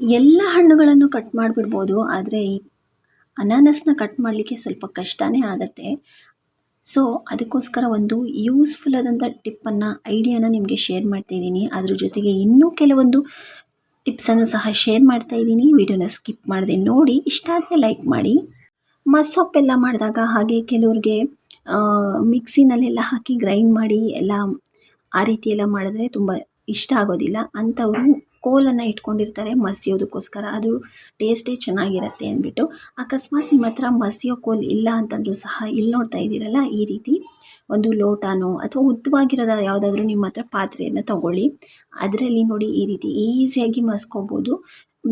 ಎಲ್ಲ ಹಣ್ಣುಗಳನ್ನು ಕಟ್ ಮಾಡಿಬಿಡ್ಬೋದು, ಆದರೆ ಈ ಅನಾನಸ್ನ ಕಟ್ ಮಾಡಲಿಕ್ಕೆ ಸ್ವಲ್ಪ ಕಷ್ಟನೇ ಆಗುತ್ತೆ. ಸೊ ಅದಕ್ಕೋಸ್ಕರ ಒಂದು ಯೂಸ್ಫುಲ್ ಆದಂಥ ಟಿಪ್ಪನ್ನು ಐಡಿಯಾನ ನಿಮಗೆ ಶೇರ್ ಮಾಡ್ತಾಯಿದ್ದೀನಿ ಅದ್ರ ಜೊತೆಗೆ ಇನ್ನೂ ಕೆಲವೊಂದು ಟಿಪ್ಸನ್ನು ಸಹ ಶೇರ್ ಮಾಡ್ತಾ ಇದ್ದೀನಿ. ವಿಡಿಯೋನ ಸ್ಕಿಪ್ ಮಾಡಿದೆ ನೋಡಿ, ಇಷ್ಟ ಆದರೆ ಲೈಕ್ ಮಾಡಿ. ಮಸೊಪ್ಪೆಲ್ಲ ಮಾಡಿದಾಗ ಹಾಗೆ ಕೆಲವ್ರಿಗೆ ಮಿಕ್ಸಿನಲ್ಲೆಲ್ಲ ಹಾಕಿ ಗ್ರೈಂಡ್ ಮಾಡಿ, ಎಲ್ಲ ಆ ರೀತಿ ಎಲ್ಲ ಮಾಡಿದ್ರೆ ತುಂಬ ಇಷ್ಟ ಆಗೋದಿಲ್ಲ. ಅಂಥವರು ಕೋಲನ್ನು ಇಟ್ಕೊಂಡಿರ್ತಾರೆ ಮಸಿಯೋದಕ್ಕೋಸ್ಕರ ಅದು ಟೇಸ್ಟೇ ಚೆನ್ನಾಗಿರುತ್ತೆ ಅಂದ್ಬಿಟ್ಟು. ಅಕಸ್ಮಾತ್ ನಿಮ್ಮ ಹತ್ರ ಮಸಿಯೋ ಕೋಲ್ ಇಲ್ಲ ಅಂತಂದರೂ ಸಹ ಇಲ್ಲಿ ನೋಡ್ತಾ ಇದ್ದೀರಲ್ಲ, ಈ ರೀತಿ ಒಂದು ಲೋಟನೋ ಅಥವಾ ಉದ್ದವಾಗಿರೋದ ಯಾವುದಾದ್ರೂ ನಿಮ್ಮ ಹತ್ರ ಪಾತ್ರೆಯನ್ನು ತಗೊಳ್ಳಿ. ಅದರಲ್ಲಿ ನೋಡಿ ಈ ರೀತಿ ಈಸಿಯಾಗಿ ಮಸ್ಕೋಬೋದು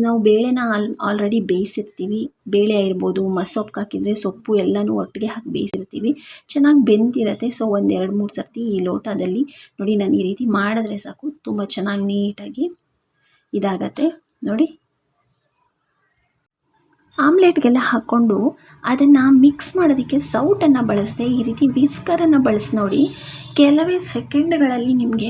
ನಾವು ಬೇಳೆನ ಆಲ್, ಆಲ್ರೆಡಿ ಬೇಯಿಸಿರ್ತೀವಿ. ಬೇಳೆ ಆಗಿರ್ಬೋದು ಮಸೊಪ್ಪು ಹಾಕಿದರೆ ಸೊಪ್ಪು ಎಲ್ಲನೂ ಒಟ್ಟಿಗೆ ಹಾಕಿ ಬೇಯಿಸಿರ್ತೀವಿ. ಚೆನ್ನಾಗಿ ಬೆಂದಿರುತ್ತೆ. ಸೊ, ಒಂದೆರಡು ಮೂರು ಸರ್ತಿ ಈ ಲೋಟದಲ್ಲಿ ನೋಡಿ ನಾನು ಈ ರೀತಿ ಮಾಡಿದ್ರೆ ಸಾಕು. ತುಂಬ ಚೆನ್ನಾಗಿ ನೀಟಾಗಿ ಇದಾಗತ್ತೆ. ನೋಡಿ. ಆಮ್ಲೆಟ್ಗೆಲ್ಲ ಹಾಕ್ಕೊಂಡು ಅದನ್ನು ಮಿಕ್ಸ್ ಮಾಡೋದಕ್ಕೆ ಸೌಟನ್ನು ಬಳಸದೆ, ಈ ರೀತಿ ವಿಸ್ಕರನ್ನು ಬಳಸಿ ನೋಡಿ. ಕೆಲವೇ ಸೆಕೆಂಡ್ಗಳಲ್ಲಿ ನಿಮಗೆ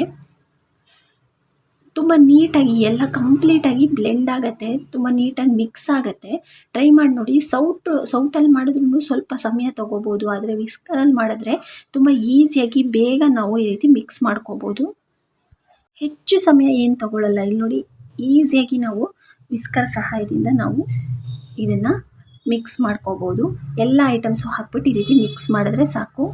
ತುಂಬ ನೀಟಾಗಿ, ಎಲ್ಲ ಕಂಪ್ಲೀಟಾಗಿ ಬ್ಲೆಂಡ್ ಆಗುತ್ತೆ, ತುಂಬ ನೀಟಾಗಿ ಮಿಕ್ಸ್ ಆಗುತ್ತೆ. ಟ್ರೈ ಮಾಡಿ ನೋಡಿ. ಸೌಟು ಸೌಟಲ್ಲಿ ಮಾಡಿದ್ರೂ ಸ್ವಲ್ಪ ಸಮಯ ತೊಗೋಬೋದು, ಆದರೆ ವಿಸ್ಕರಲ್ಲಿ ಮಾಡಿದ್ರೆ ತುಂಬ ಈಸಿಯಾಗಿ ಬೇಗ ನಾವು ಈ ರೀತಿ ಮಿಕ್ಸ್ ಮಾಡ್ಕೋಬೋದು. ಹೆಚ್ಚು ಸಮಯ ಏನು ತೊಗೊಳ್ಳಲ್ಲ ಇಲ್ಲಿ ನೋಡಿ ಈಸಿಯಾಗಿ ನಾವು ವಿಸ್ಕರ್ ಸಹಾಯದಿಂದ ನಾವು ಇದನ್ನು ಮಿಕ್ಸ್ ಮಾಡ್ಕೋಬೋದು. ಎಲ್ಲ ಐಟಮ್ಸು ಹಾಕ್ಬಿಟ್ಟು ಈ ರೀತಿ ಮಿಕ್ಸ್ ಮಾಡಿದ್ರೆ ಸಾಕು.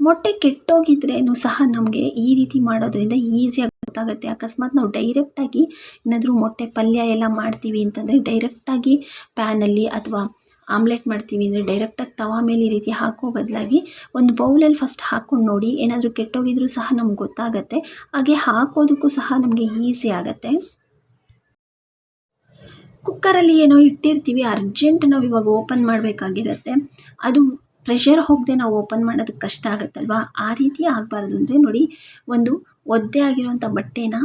ಮೊಟ್ಟೆ ಕೆಟ್ಟೋಗಿದ್ರೇನು ಸಹ ನಮಗೆ ಈ ರೀತಿ ಮಾಡೋದ್ರಿಂದ ಈಸಿಯಾಗಿ ಗೊತ್ತಾಗುತ್ತೆ. ಅಕಸ್ಮಾತ್ ನಾವು ಡೈರೆಕ್ಟಾಗಿ ಏನಾದರೂ ಮೊಟ್ಟೆ ಪಲ್ಯ ಎಲ್ಲ ಮಾಡ್ತೀವಿ ಅಂತಂದರೆ ಡೈರೆಕ್ಟಾಗಿ ಪ್ಯಾನಲ್ಲಿ ಅಥವಾ ಆಮ್ಲೆಟ್ ಮಾಡ್ತೀವಿ ಅಂದರೆ ಡೈರೆಕ್ಟಾಗಿ ತವಾ ಮೇಲೆ ಈ ರೀತಿ ಹಾಕೋ ಬದಲಾಗಿ ಒಂದು ಬೌಲಲ್ಲಿ ಫಸ್ಟ್ ಹಾಕ್ಕೊಂಡು ನೋಡಿ, ಏನಾದರೂ ಕೆಟ್ಟೋಗಿದ್ರೂ ಸಹ ನಮ್ಗೆ ಗೊತ್ತಾಗತ್ತೆ. ಹಾಗೆ ಹಾಕೋದಕ್ಕೂ ಸಹ ನಮಗೆ ಈಸಿ ಆಗುತ್ತೆ. ಕುಕ್ಕರಲ್ಲಿ ಏನೋ ಇಟ್ಟಿರ್ತೀವಿ ಅರ್ಜೆಂಟ್ ನಾವು ಇವಾಗ ಓಪನ್ ಮಾಡಬೇಕಾಗಿರತ್ತೆ. ಅದು ಪ್ರೆಷರ್ ಹೋಗದೆ ನಾವು ಓಪನ್ ಮಾಡೋದಕ್ಕೆ ಕಷ್ಟ ಆಗುತ್ತಲ್ವಾ? ಆ ರೀತಿ ಆಗಬಾರ್ದು ಅಂದರೆ ನೋಡಿ, ಒಂದು ಒದ್ದೆ ಆಗಿರುವಂಥ ಬಟ್ಟೆನ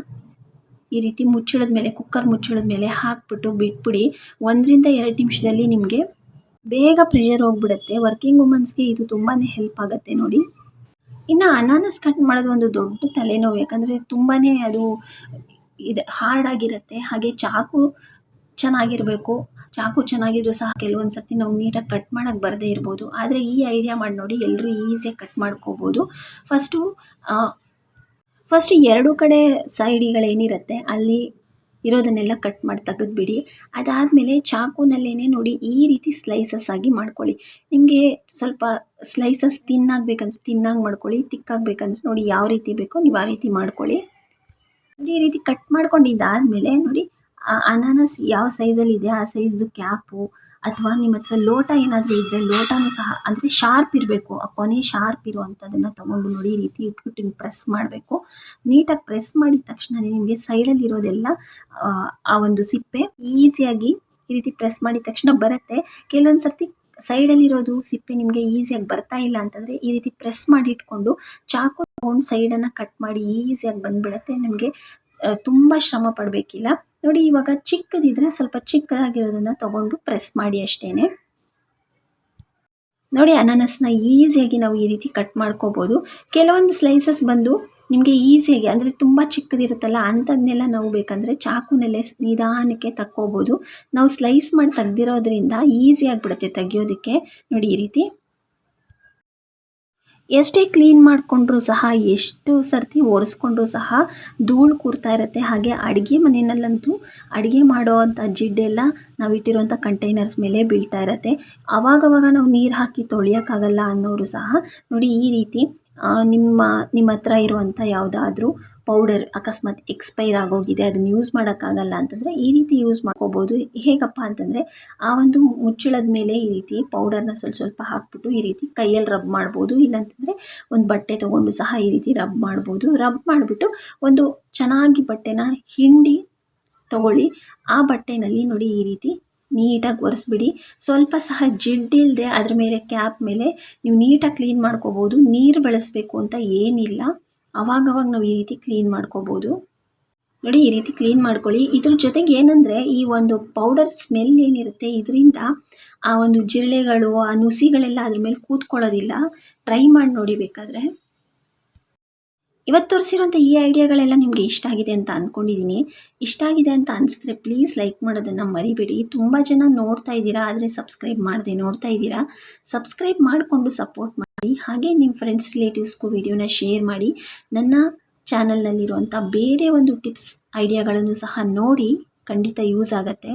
ಈ ರೀತಿ ಮುಚ್ಚಿಳದ ಮೇಲೆ ಕುಕ್ಕರ್ ಮುಚ್ಚಿಳದ ಮೇಲೆ ಹಾಕ್ಬಿಟ್ಟು ಬಿಟ್ಬಿಡಿ. ಒಂದರಿಂದ ಎರಡು ನಿಮಿಷದಲ್ಲಿ ನಿಮಗೆ ಬೇಗ ಪ್ರೆಷರ್ ಹೋಗ್ಬಿಡುತ್ತೆ. ವರ್ಕಿಂಗ್ ವುಮೆನ್ಸ್ಗೆ ಇದು ತುಂಬಾ ಹೆಲ್ಪ್ ಆಗುತ್ತೆ ನೋಡಿ. ಇನ್ನು ಅನಾನಸ್ ಕಟ್ ಮಾಡೋದು ಒಂದು ದೊಡ್ಡ ತಲೆನೋವು. ಯಾಕಂದರೆ ತುಂಬಾ ಅದು ಇದು ಹಾರ್ಡಾಗಿರುತ್ತೆ ಹಾಗೆ ಚಾಕು ಚೆನ್ನಾಗಿರಬೇಕು. ಚಾಕು ಚೆನ್ನಾಗಿದ್ರು ಸಹ ಕೆಲವೊಂದು ಸರ್ತಿ ನಾವು ನೀಟಾಗಿ ಕಟ್ ಮಾಡೋಕ್ಕೆ ಬರದೇ ಇರ್ಬೋದು. ಆದರೆ ಈ ಐಡಿಯಾ ಮಾಡಿ ನೋಡಿ ಎಲ್ಲರೂ ಈಸಿಯಾಗಿ ಕಟ್ ಮಾಡ್ಕೋಬೋದು. ಫಸ್ಟು ಫಸ್ಟ್ ಎರಡು ಕಡೆ ಸೈಡಿಗಳೇನಿರುತ್ತೆ ಅಲ್ಲಿ ಇರೋದನ್ನೆಲ್ಲ ಕಟ್ ಮಾಡಿ ತೆಗೆದ್ಬಿಡಿ ಅದಾದಮೇಲೆ ಚಾಕುನಲ್ಲೇ ನೋಡಿ ಈ ರೀತಿ ಸ್ಲೈಸಸ್ ಆಗಿ ಮಾಡ್ಕೊಳ್ಳಿ. ನಿಮಗೆ ಸ್ವಲ್ಪ ಸ್ಲೈಸಸ್ ತಿನ್ನಾಗಬೇಕಂದ್ರೆ ತಿನ್ನಾಗಿ ಮಾಡ್ಕೊಳ್ಳಿ, ತಿಕ್ಕಾಗಬೇಕಂದ್ರೆ ನೋಡಿ ಯಾವ ರೀತಿ ಬೇಕೋ ನೀವು ಆ ರೀತಿ ಮಾಡ್ಕೊಳ್ಳಿ. ನೋಡಿ ಈ ರೀತಿ ಕಟ್ ಮಾಡ್ಕೊಂಡಿದ್ದಾದಮೇಲೆ ನೋಡಿ ಅನಾನಸ್ ಯಾವ ಸೈಜಲ್ಲಿದೆ ಆ ಸೈಜ್ದು ಕ್ಯಾಪು ಅಥವಾ ನಿಮ್ಮ ಹತ್ರ ಲೋಟ ಏನಾದರೂ ಇದ್ದರೆ ಲೋಟನೂ ಸಹ ಅಂದರೆ ಶಾರ್ಪ್ ಇರಬೇಕು. ಆ ಕೊನೆ ಶಾರ್ಪ್ ಇರುವಂಥದ್ದನ್ನು ತೊಗೊಂಡು ನೋಡಿ, ಈ ರೀತಿ ಇಟ್ಬಿಟ್ಟು ನೀವು ಪ್ರೆಸ್ ಮಾಡಬೇಕು. ನೀಟಾಗಿ ಪ್ರೆಸ್ ಮಾಡಿದ ತಕ್ಷಣವೇ ನಿಮಗೆ ಸೈಡಲ್ಲಿರೋದೆಲ್ಲ ಆ ಒಂದು ಸಿಪ್ಪೆ ಈಸಿಯಾಗಿ ಈ ರೀತಿ ಪ್ರೆಸ್ ಮಾಡಿದ ತಕ್ಷಣ ಬರುತ್ತೆ. ಕೆಲವೊಂದು ಸರ್ತಿ ಸೈಡಲ್ಲಿರೋದು ಸಿಪ್ಪೆ ನಿಮಗೆ ಈಸಿಯಾಗಿ ಬರ್ತಾ ಇಲ್ಲ ಅಂತಂದರೆ ಈ ರೀತಿ ಪ್ರೆಸ್ ಮಾಡಿ ಇಟ್ಕೊಂಡು ಚಾಕು ತೊಗೊಂಡು ಸೈಡನ್ನು ಕಟ್ ಮಾಡಿ ಈಸಿಯಾಗಿ ಬಂದುಬಿಡತ್ತೆ. ನಿಮಗೆ ತುಂಬ ಶ್ರಮ ಪಡಬೇಕಿಲ್ಲ. ನೋಡಿ, ಇವಾಗ ಚಿಕ್ಕದಿದ್ರೆ ಸ್ವಲ್ಪ ಚಿಕ್ಕದಾಗಿರೋದನ್ನು ತೊಗೊಂಡು ಪ್ರೆಸ್ ಮಾಡಿ ಅಷ್ಟೇ ನೋಡಿ, ಅನಾನಸ್ನ ಈಸಿಯಾಗಿ ನಾವು ಈ ರೀತಿ ಕಟ್ ಮಾಡ್ಕೋಬೋದು. ಕೆಲವೊಂದು ಸ್ಲೈಸಸ್ ಬಂದು ನಿಮಗೆ ಈಸಿಯಾಗಿ, ಅಂದರೆ ತುಂಬ ಚಿಕ್ಕದಿರುತ್ತಲ್ಲ ಅಂಥದ್ದನ್ನೆಲ್ಲ ನಾವು ಬೇಕಂದರೆ ಚಾಕುನಲ್ಲೇ ನಿಧಾನಕ್ಕೆ ತಕ್ಕೋಬೋದು. ನಾವು ಸ್ಲೈಸ್ ಮಾಡಿ ತೆಗ್ದಿರೋದ್ರಿಂದ ಈಸಿ ಆಗಿಬಿಡುತ್ತೆ ತೆಗಿಯೋದಕ್ಕೆ. ನೋಡಿ, ಈ ರೀತಿ ಎಷ್ಟೇ ಕ್ಲೀನ್ ಮಾಡಿಕೊಂಡ್ರೂ ಸಹ, ಎಷ್ಟು ಸರ್ತಿ ಒರೆಸ್ಕೊಂಡ್ರು ಸಹ ಧೂಳು ಕೂರ್ತಾ ಇರುತ್ತೆ. ಹಾಗೆ ಅಡುಗೆ ಮನೆಯಲ್ಲಂತೂ ಅಡುಗೆ ಮಾಡೋ ಅಂಥ ಜಿಡ್ಡೆಲ್ಲ ನಾವು ಇಟ್ಟಿರುವಂಥ ಕಂಟೈನರ್ಸ್ ಮೇಲೆ ಬೀಳ್ತಾ ಇರುತ್ತೆ. ಅವಾಗವಾಗ ನಾವು ನೀರು ಹಾಕಿ ತೊಳೆಯೋಕ್ಕಾಗಲ್ಲ ಅನ್ನೋರು ಸಹ ನೋಡಿ ಈ ರೀತಿ ನಿಮ್ಮ ನಿಮ್ಮ ಹತ್ರ ಇರುವಂಥ ಯಾವುದಾದ್ರೂ ಪೌಡರ್ ಅಕಸ್ಮಾತ್ ಎಕ್ಸ್ಪೈರ್ ಆಗೋಗಿದೆ ಅದನ್ನ ಯೂಸ್ ಮಾಡೋಕ್ಕಾಗಲ್ಲ ಅಂತಂದರೆ ಈ ರೀತಿ ಯೂಸ್ ಮಾಡ್ಕೋಬೋದು. ಹೇಗಪ್ಪ ಅಂತಂದರೆ ಆ ಒಂದು ಮುಚ್ಚಳದ ಮೇಲೆ ಈ ರೀತಿ ಪೌಡರ್ನ ಸ್ವಲ್ಪ ಸ್ವಲ್ಪ ಹಾಕ್ಬಿಟ್ಟು ಈ ರೀತಿ ಕೈಯಲ್ಲಿ ರಬ್ ಮಾಡ್ಬೋದು. ಇಲ್ಲಾಂತಂದರೆ ಒಂದು ಬಟ್ಟೆ ತೊಗೊಂಡು ಸಹ ಈ ರೀತಿ ರಬ್ ಮಾಡ್ಬೋದು. ರಬ್ ಮಾಡಿಬಿಟ್ಟು ಒಂದು ಚೆನ್ನಾಗಿ ಬಟ್ಟೆನ ಹಿಂಡಿ ತೊಗೊಳ್ಳಿ. ಆ ಬಟ್ಟೆನಲ್ಲಿ ನೋಡಿ ಈ ರೀತಿ ನೀಟಾಗಿ ಒರೆಸ್ಬಿಡಿ. ಸ್ವಲ್ಪ ಸಹ ಜಿಡ್ಡಿಲ್ಲದೆ ಅದ್ರ ಮೇಲೆ ಕ್ಯಾಪ್ ಮೇಲೆ ನೀವು ನೀಟಾಗಿ ಕ್ಲೀನ್ ಮಾಡ್ಕೋಬೋದು. ನೀರು ಬಳಸಬೇಕು ಅಂತ ಏನಿಲ್ಲ. ಅವಾಗವಾಗ ನಾವು ಈ ರೀತಿ ಕ್ಲೀನ್ ಮಾಡ್ಕೋಬೋದು. ನೋಡಿ, ಈ ರೀತಿ ಕ್ಲೀನ್ ಮಾಡ್ಕೊಳ್ಳಿ. ಇದ್ರ ಜೊತೆಗೆ ಏನಂದರೆ, ಈ ಒಂದು ಪೌಡರ್ ಸ್ಮೆಲ್ ಏನಿರುತ್ತೆ, ಇದರಿಂದ ಆ ಒಂದು ಜಿರಳೆಗಳು, ಆ ನುಸಿಗಳೆಲ್ಲ ಅದ್ರ ಮೇಲೆ ಕೂತ್ಕೊಳ್ಳೋದಿಲ್ಲ. ಟ್ರೈ ಮಾಡಿ ನೋಡಿ ಬೇಕಾದರೆ. ಇವತ್ತು ತೋರಿಸಿರುವಂಥ ಈ ಐಡಿಯಾಗಳೆಲ್ಲ ನಿಮಗೆ ಇಷ್ಟ ಆಗಿದೆ ಅಂತ ಅಂದ್ಕೊಂಡಿದ್ದೀನಿ ಇಷ್ಟ ಆಗಿದೆ ಅಂತ ಅನಿಸಿದ್ರೆ ಪ್ಲೀಸ್ ಲೈಕ್ ಮಾಡೋದನ್ನು ಮರಿಬೇಡಿ. ತುಂಬ ಜನ ನೋಡ್ತಾ ಇದ್ದೀರಾ, ಆದರೆ ಸಬ್ಸ್ಕ್ರೈಬ್ ಮಾಡದೆ ನೋಡ್ತಾ ಇದ್ದೀರಾ. ಸಬ್ಸ್ಕ್ರೈಬ್ ಮಾಡಿಕೊಂಡು ಸಪೋರ್ಟ್ ಮಾಡಿ, ಹಾಗೆ ನಿಮ್ಮ ಫ್ರೆಂಡ್ಸ್ ರಿಲೇಟಿವ್ಸ್ಗೂ ವಿಡಿಯೋನ ಶೇರ್ ಮಾಡಿ, ನನ್ನ ಚಾನಲ್ನಲ್ಲಿರುವಂಥ ಬೇರೆ ಒಂದು ಟಿಪ್ಸ್ ಐಡಿಯಾಗಳನ್ನು ಸಹ ನೋಡಿ ಖಂಡಿತ ಯೂಸ್ ಆಗುತ್ತೆ.